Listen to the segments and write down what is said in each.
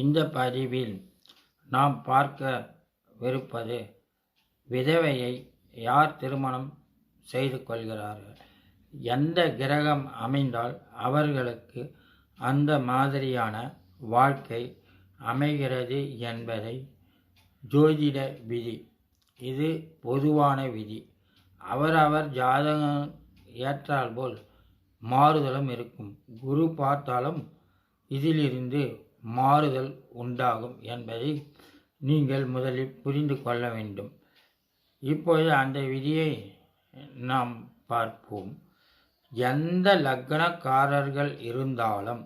இந்த பதிவில் நாம் பார்க்கவிருப்பது விதவையை யார் திருமணம் செய்து கொள்கிறார்கள்? எந்த கிரகம் அமைந்தால் அவர்களுக்கு அந்த மாதிரியான வாழ்க்கை அமைகிறது என்பதை ஜோதிட விதி. இது பொதுவான விதி. அவரவர் ஜாதகம் ஏற்றால் போல் மாறுதலும் இருக்கும். குரு பார்த்தாலும் இதிலிருந்து மாறுதல் உண்டாகும் என்பதை நீங்கள் முதலில் புரிந்து கொள்ள வேண்டும். இப்போது அந்த விதியை நாம் பார்ப்போம். எந்த லக்னக்காரர்கள் இருந்தாலும்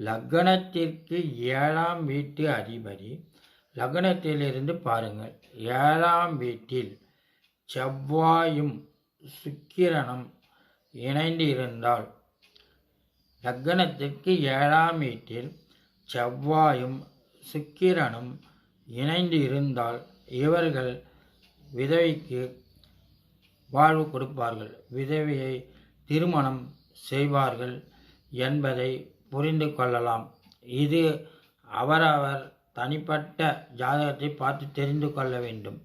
லக்னத்திற்கு ஏழாம் வீட்டு அதிபதி லக்னத்திலிருந்து பாருங்கள் ஏழாம் வீட்டில் செவ்வாயும் சுக்கிரனும் இணைந்து இருந்தால் லக்னத்திற்கு ஏழாம் வீட்டில் செவ்வாயும் சுக்கிரனும் இணைந்து இருந்தால் இவர்கள் விதவைக்கு வாழ்வு கொடுப்பார்கள். விதவையை திருமணம் செய்வார்கள் என்பதை புரிந்து கொள்ளலாம். இது அவரவர் தனிப்பட்ட ஜாதகத்தை பார்த்து தெரிந்து கொள்ள வேண்டும்.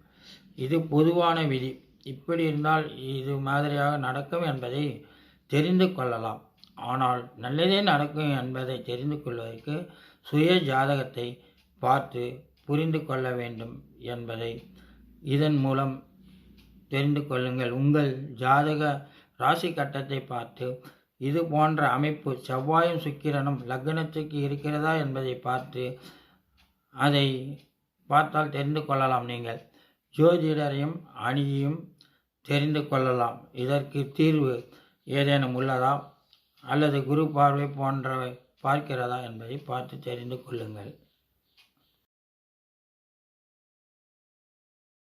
இது பொதுவான விதி. இப்படி இருந்தால் இது மாதிரியாக நடக்கும் என்பதை தெரிந்து கொள்ளலாம். ஆனால் நல்லதே நடக்கும் என்பதை தெரிந்து கொள்வதற்கு சுய ஜாதகத்தை பார்த்து புரிந்து கொள்ள வேண்டும் என்பதை இதன் மூலம் தெரிந்து கொள்ளுங்கள். உங்கள் ஜாதக ராசி கட்டத்தை பார்த்து இது போன்ற அமைப்பு செவ்வாயும் சுக்கிரனும் லக்னத்துக்கு இருக்கிறதா என்பதை பார்த்து அதை பார்த்தால் தெரிந்து கொள்ளலாம் நீங்கள். ஜோதிடரையும் அணியையும் தெரிந்து கொள்ளலாம். இதற்கு தீர்வு ஏதேனும் உள்ளதா? அல்லது குரு பார்வை போன்றவை பார்க்கிறதா என்பதை பார்த்து தெரிந்து கொள்ளுங்கள்.